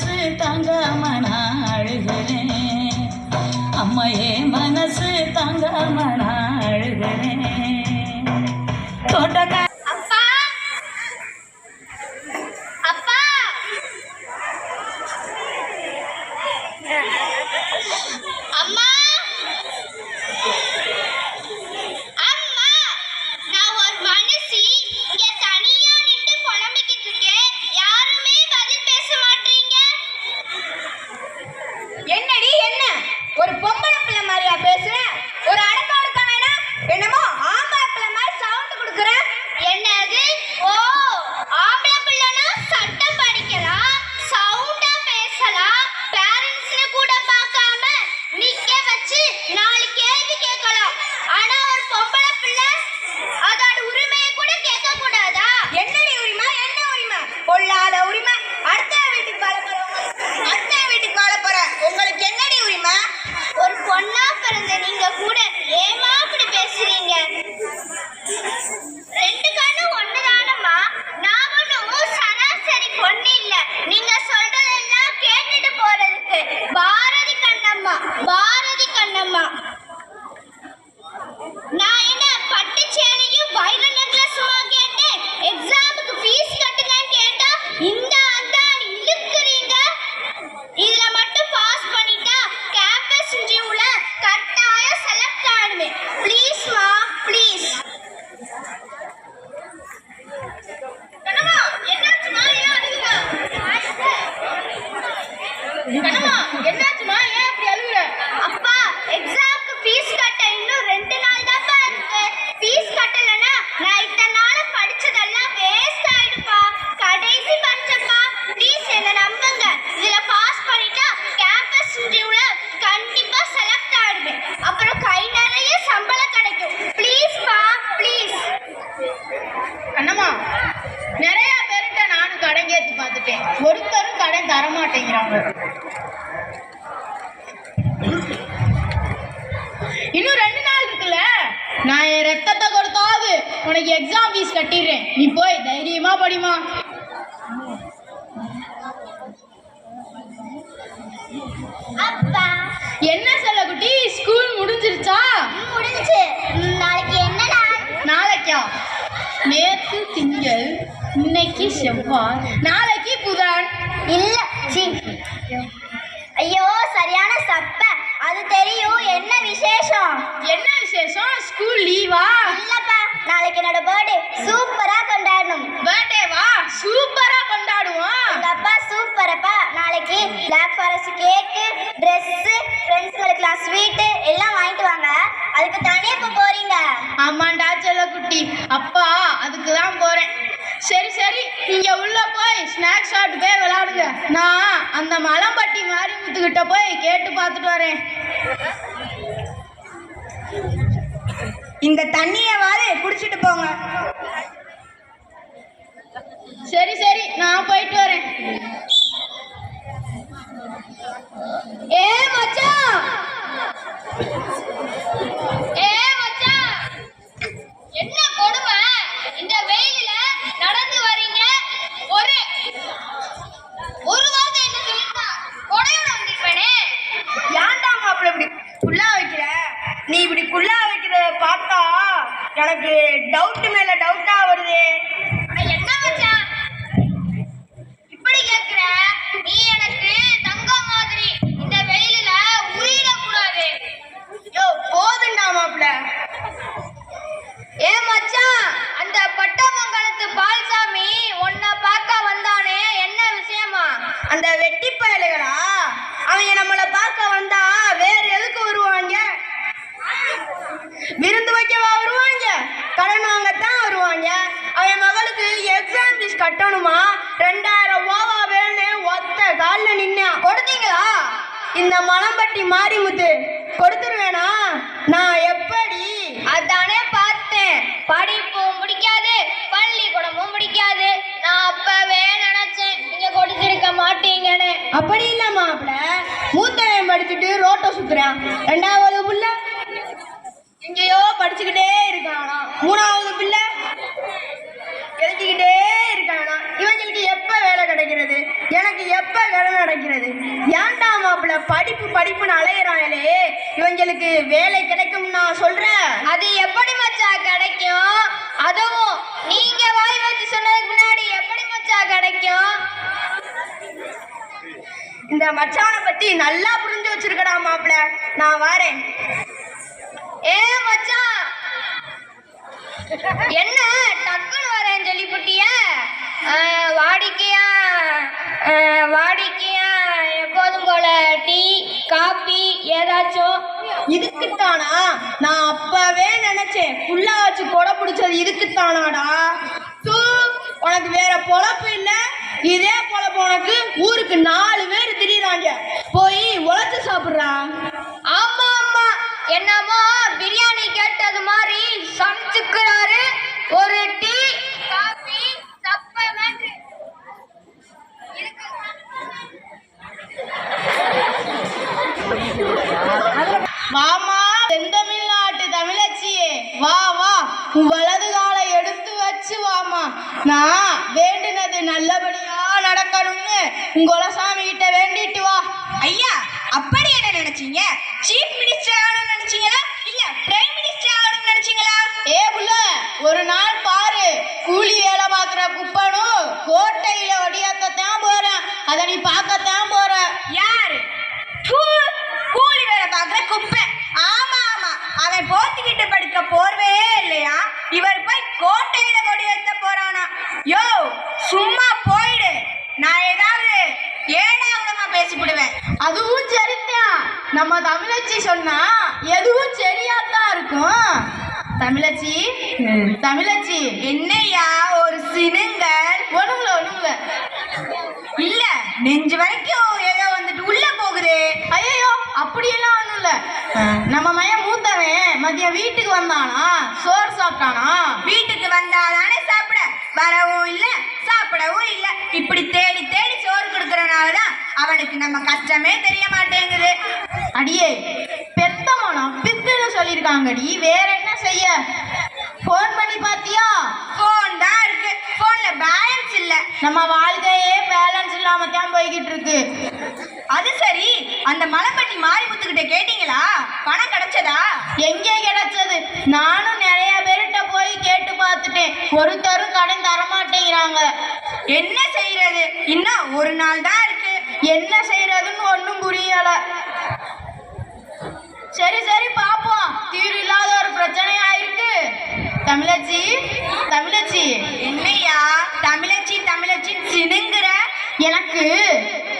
மனசு தங்காம நான் அழுகிறேன் அம்மையே மனசு தங்காம நான் அழுகிறேன் தோட்டக்கா 干什么 யாரும் தரமாட்டேங்கிறாங்க இன்னும் ரெண்டு நாள் இருக்குல்ல? நான் என் ரத்தத்தை கொடுத்தாவது உனக்கு எக்ஸாம் ஃபீஸ் கட்டிடுறேன். நீ போய் தைரியமா படிமா என்ன சொல்ல குட்டி? ஸ்கூல் முடிஞ்சிருச்சா? முடிஞ்சிச்சு. நாளைக்கு என்ன நாளைக்கா? நேற்று திங்கள். இன்னைக்கு செவ்வாய். நாளைக்கு புதன். இல்ல சி. ஐயோ சரியான சப்ப. அது தெரியும். என்ன விசேஷம்? என்ன விசேஷம்? ஸ்கூல் லீவா? இல்லப்பா நாளைக்கு என்னோட பர்த்டே சூப்பரா கொண்டாடணும். பர்த்டே வா? சூப்பரா கொண்டாடுவோம். எங்க அப்பா சூப்பரப்பா. நாளைக்கு பிளாக் ஃபாரஸ்ட் கேக்கு ட்ரெஸ் ஃப்ரெண்ட்ஸ்களுக்குலாம் ஸ்வீட்டு எல்லாம் நீங்க உள்ள போய் ஸ்நாக்ஸ் ஷாட் போய் விளையாடுங்க. நான் அந்த மலம்பட்டி மாரிமுத்துக்கிட்ட போய் கேட்டு பார்த்துட்டு வரேன். இந்த தண்ணியை வாது குடிச்சிட்டு போங்க. சரி சரி நான் போயிட்டு வரேன். ஃபீஸ் கட்டணுமா? ரெண்டாயிரம் ஓவா வேணும் ஒத்த காலில் நின்னா கொடுத்தீங்களா? இந்த மலம்பட்டி மாறி முத்து கொடுத்துருவேனா? நான் எப்படி? அதானே பார்த்தேன். படிப்பும் பிடிக்காது பள்ளிக்கூடமும் பிடிக்காது நான் அப்பவே நினைச்சேன் நீங்க கொடுத்துருக்க மாட்டீங்கன்னு. அப்படி இல்ல மாப்பிள்ள மூத்தவன் படிச்சுட்டு ரோட்டை சுத்துறான். ரெண்டாவது புள்ள மச்சானை பத்தி நல்லா புரிஞ்சு வச்சிருக்கடா மாப்பிள்ள நான் வரேன். ஏ மச்சான் என்ன டக்குன்னு வரேன் சொல்லிப்புட்டிய? வாடிக்கையா? வாடிக்கையா? எப்போதும் போல டீ காபி ஏதாச்சும் இதுக்குத்தானா? நான் அப்பவே நினைச்சேன். புல்லா வச்சு கொடை பிடிச்சது இதுக்குத்தானாடா. உனக்கு வேற பொழப்பு இல்லை. இதே ஊருக்கு நாலு பேர் திரியறாங்க. போய் உழைச்சு சாப்பிட்றா ஆமா ஆமா என்னமோ பிரியாணி கேட்டது மாதிரி சமைச்சுக்கிறாரு. ஒரு டீ காபி மாமா செந்தமிழ்நாட்டு தமிழச்சியே. வா வா உன் வலது காலை எடுத்து வச்சு வாமா. நான் வேண்டுனது நல்லபடியா நடக்கணும்னு உங்கள சாமி கிட்ட வேண்டிட்டு வா. ஐயா அப்படி என்ன நினைச்சீங்க? சீஃப் மினிஸ்டர் ஆகணும்னு நினைச்சீங்களா? இல்ல பிரைம் மினிஸ்டர் ஆகணும்னு நினைச்சீங்களா? ஏ புள்ள ஒரு நாள் பாரு. கூலி வேலை பார்க்குற குப்பனும் கோட்டையில ஒடியாத்தான் போறேன். அதை நீ பார்க்கத்தான் போற. யாரு? கூலி வேலை பார்க்குற குப்பை. ஆமா ஆமா. அவன் போத்திக்கிட்டு படுக்க போர்வையே இல்லையா? இவர் போய் கோட்டையில கொடி வைத்த போறானா. யோ அதுவும் சரிதான். நம்ம தமிழச்சி சொன்னா எதுவும் சரியாத்தான் இருக்கும். தமிழச்சி தமிழச்சி என்னையா ஒரு சினுங்கள் ஒண்ணுங்கள ஒண்ணுங்கள? இல்ல நெஞ்சு வரைக்கும் ஏதோ வந்துட்டு உள்ள போகுது. ஐயோ அப்படியெல்லாம் ஒண்ணும் இல்ல நம்ம மையன் மூத்தவன் மதியம் வீட்டுக்கு வந்தானா? சோறு சாப்பிட்டானா? வீட்டுக்கு வந்தாதானே சாப்பிட? வரவும் இல்ல சாப்பிடவும் இல்ல. இப்படி தேடி தேடி சோறு கொடுக்கறனாலதான் அவனுக்கு நம்ம கஷ்டமே தெரிய மாட்டேங்குது. அடியே பெத்தவனா பித்துன்னு சொல்லியிருக்காங்கடி வேற என்ன செய்ய? ஃபோன் பண்ணி பாத்தியா? ஃபோன் தான் இருக்கு. ஃபோன்ல பேலன்ஸ் இல்ல. நம்ம வாழ்க்கையே பேலன்ஸ் இல்லாம தான் போய்கிட்டு இருக்கு அது சரி. அந்த மலைப்பட்டி மாரிமுத்துக்கிட்ட கேட்டீங்களா? பணம் கிடைச்சதா? எங்கே கிடைச்சது? நானும் நிறைய பேர்கிட்ட போய் கேட்டு பார்த்துட்டேன். ஒருத்தரும் கடன் தர மாட்டேங்கிறாங்க என்ன செய்யறது இன்னும் ஒரு நாள் தான் இருக்கு. என்ன செய்யறதுன்னு ஒன்றும் புரியல. சரி சரி பாப்போம். தீர்வு இல்லாத ஒரு பிரச்சனையா இருக்கு தமிழச்சி தமிழச்சி. என்னையா? தமிழச்சி தமிழச்சி சினுங்குற? எனக்கு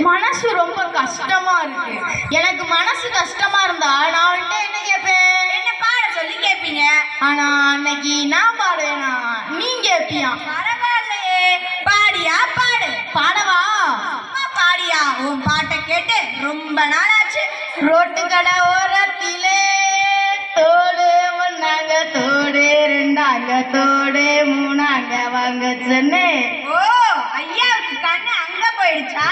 மனசு ரொம்ப கஷ்டமா இருக்கு. எனக்கு மனசு கஷ்டமா இருந்தா நான் வந்துட்டு என்ன கேட்பேன் என்ன பாட சொல்லி கேட்பீங்க ஆனா அன்னைக்கு நான் பாடுவேனா? நீ கேட்பியா பரவாயில்லையே. பாடியா? பாடு. பாடவா? அம்மா உன் பாட்டை கேட்டு ரொம்ப நாளாச்சு. ரோட்டு கடை ஓரத்திலே தோடு ஒன்னாங்க தோடு ரெண்டாங்க தோடு மூணாங்க வாங்க சொன்னேன் ஓ ஐயாவுக்கு கண்ணு அங்க போயிடுச்சா?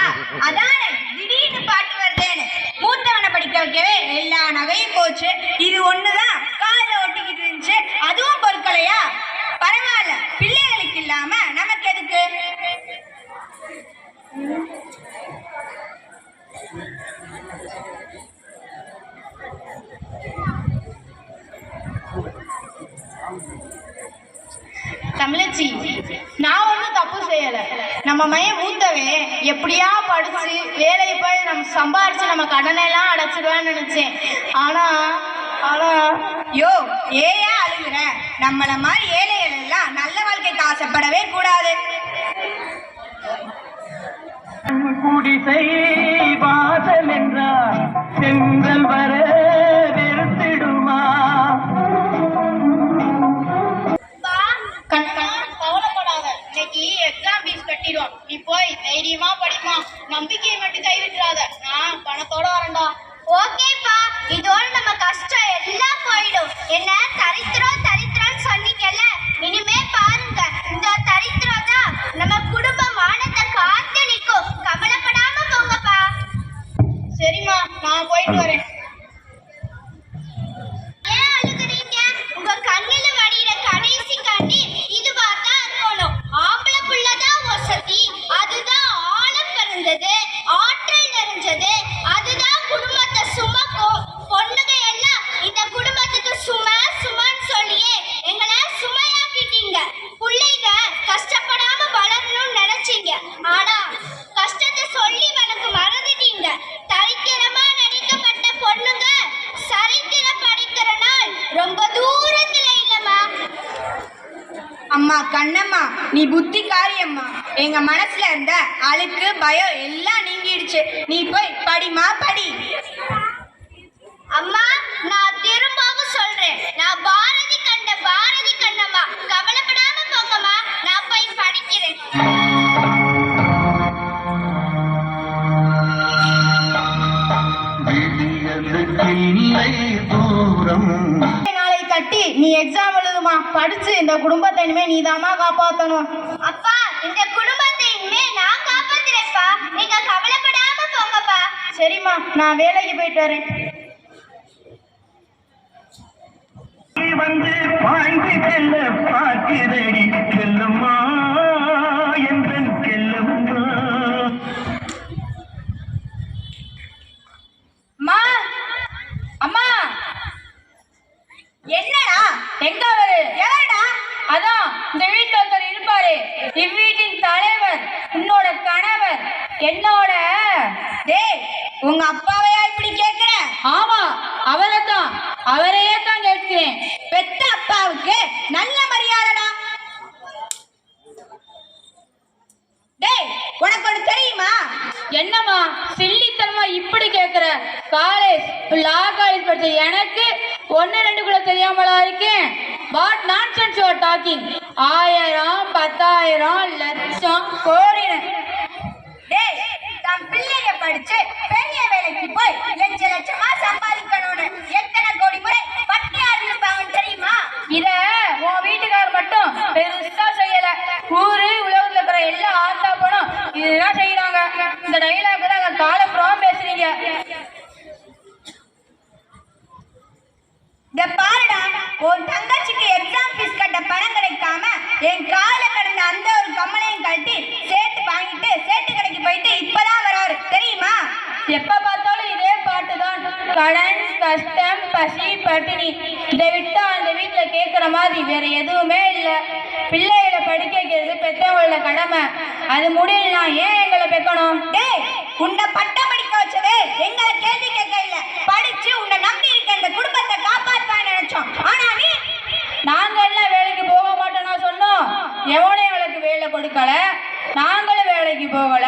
அதானே திடீர்னு பாட்டு வருதேன்னு. மூத்தவனை படிக்க வைக்கவே எல்லா நகையும் போச்சு. இது ஒண்ணுதான். கால ஒட்டிக்கிட்டு இருந்துச்சு. அதுவும் பொருட்களையா பரவாயில்ல பிள்ளைகளுக்கு இல்லாம நமக்கு எதுக்கு? தமிழச்சி நான் ஒன்றும் தப்பு செய்யலை. நம்ம மையம் மூத்தவன் எப்படியா படிச்சு வேலையை போய் நம்ம சம்பாரிச்சு நம்ம கடனை எல்லாம் அடைச்சிடுவேன்னு நினைச்சேன். ஆனா ஆனா யோ ஏயா அழுகுற? நம்மள மாதிரி ஏழைகள் எல்லாம் நல்ல வாழ்க்கைக்கு ஆசைப்படவே கூடாது. குடிசை வாசல் என்றால் செங்கல் வர கட்டிடுவோம் நீ போய் தைரியமா படிமா நம்பிக்கையை மட்டும் கைவிட்டுறாத. நான் பணத்தோட வரண்டா ஓகேப்பா. இதோட நம்ம கஷ்டம் எல்லாம் போயிடும். என்ன? தரித்திரம் நீ புத்திக்காரியம்மா எங்க மனசுல இருந்த அழுக்கு பயம் எல்லாம் நீங்கிடுச்சு. நீ போய் படிமா படி. படிச்சு இந்த குடும்பத்தை இனிமே நீதாம்மா காப்பாத்தணும். அப்பா இந்த குடும்பத்தை இனிமே நான் காப்பாத்துறேன்ப்பா. நீங்க கவலைப்படாம போங்கப்பா. சரிம்மா நான் வேலைக்கு போயிட்டு வரேன். நீ வந்து வாங்கி செல்ல பார்க்கிறடி என்னடா? எங்க அவரு யாருடா அதான் இந்த வீட்டுல ஒருத்தர் இருப்பாரு. இவ்வீட்டின் தலைவர் உன்னோட கணவர். என்னோட டேய் உங்க அப்பாவையா இப்படி கேக்குற ஆமா அவரை தான் அவரையே தான் கேட்கிறேன் பெத்த அப்பாவுக்கு நல்ல மரியாதைடா டேய் உனக்கு ஒன்று தெரியுமா என்னம்மா சில்லித்தனமா இப்படி கேக்குற காலேஜ் லா காலேஜ் படிச்ச எனக்கு ஒன்று ரெண்டு கூட தெரியாமலா இருக்கேன் வாட் நான்சென்ஸ் யூ டாக்கிங் ஆயிரம் பத்தாயிரம் லட்சம் கோடின்னு டேய் தம் பிள்ளைங்க படிச்சு பெரிய வேலைக்கு போய் லட்ச லட்சமா சம்பாதிக்கணும்னு எத்தனை கோடி முறை பட்டியார் இருப்பாங்க தெரியுமா? இத உன் வீட்டுக்காரர் மட்டும் பெருசா செய்யல. ஊரு உலகத்துல இருக்கிற எல்லா ஆத்தா பணம் இதுதான் செய்யறாங்க. இந்த டைலாக் தான் கால காலப்புறம் பேசுறீங்க. இந்த பாருடா உன் தங்கச்சிக்கு பணம் கிடைக்காம என் கால கடந்த அந்த ஒரு கம்மலையும் கட்டி சேட்டு வாங்கிட்டு சேட்டு கடைக்கு போயிட்டு இப்பதான் வராரு. தெரியுமா? எப்ப பார்த்தாலும் இதே பாட்டு தான் கடன் கஷ்டம் பசி பட்டினி. இதை விட்டா அந்த வீட்டுல கேட்குற மாதிரி வேற எதுவுமே இல்ல. பிள்ளைகளை படிக்க வைக்கிறது பெற்றவங்களோட கடமை. அது முடியலனா ஏன் எங்களை பெக்கணும்? டேய் உன்னை பட்ட படிக்க வச்சது எங்களை கேள்வி கேட்க இல்ல படிச்சு உன்னை நம்பி இருக்க இந்த குடும்பத்தை காப்பாற்றுவான்னு நினைச்சோம் ஆனா நீ நாங்க எல்லாம் வேலைக்கு போக மாட்டோம்னா சொன்னோம் எவனும் எங்களுக்கு வேலை கொடுக்கல நாங்களும் வேலைக்கு போகல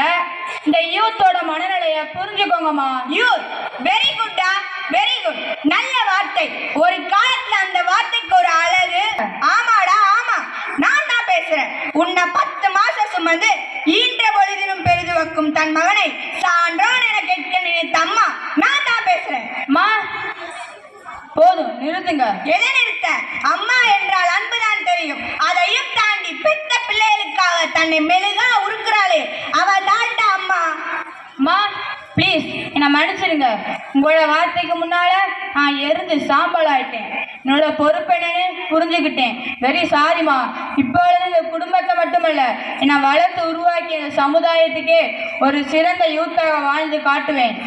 இந்த யூத்தோட மனநிலைய புரிஞ்சுக்கோங்கம்மா யூத் வெரி குட்டா வெரி குட் நல்ல வார்த்தை ஒரு காலத்துல அந்த வார்த்தைக்கு ஒரு அழகு ஆமாடா ஆமா நான் தான் பேசுறேன் உன்னை பத்து மாசம் சுமந்து ஈன்ற பொழுதிலும் இருக்கும் தன் மகனை சான்றோன் என கேட்க நினைத்த அம்மா நான் தான் பேசுறேன். மா போதும் நிறுத்துங்க. எதை புரிஞ்சுக்கிட்டேன் வெரி சாரிம்மா இப்பொழுது இந்த குடும்பத்தை மட்டுமல்ல என்னை வளர்த்து உருவாக்கிய இந்த சமுதாயத்துக்கே ஒரு சிறந்த யூத்தாக வாழ்ந்து காட்டுவேன்.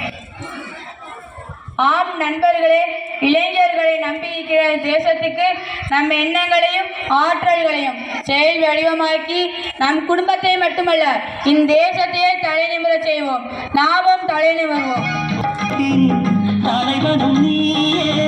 ஆம் நண்பர்களே இளைஞர்களை நம்பியிருக்கிற தேசத்துக்கு நம் எண்ணங்களையும் ஆற்றல்களையும் செயல் வடிவமாக்கி நம் குடும்பத்தை மட்டுமல்ல இந்த தேசத்தையே தலைநிமிர செய்வோம். நாமும் தலைநிமிர்வோம். தலைவனும் நீயே.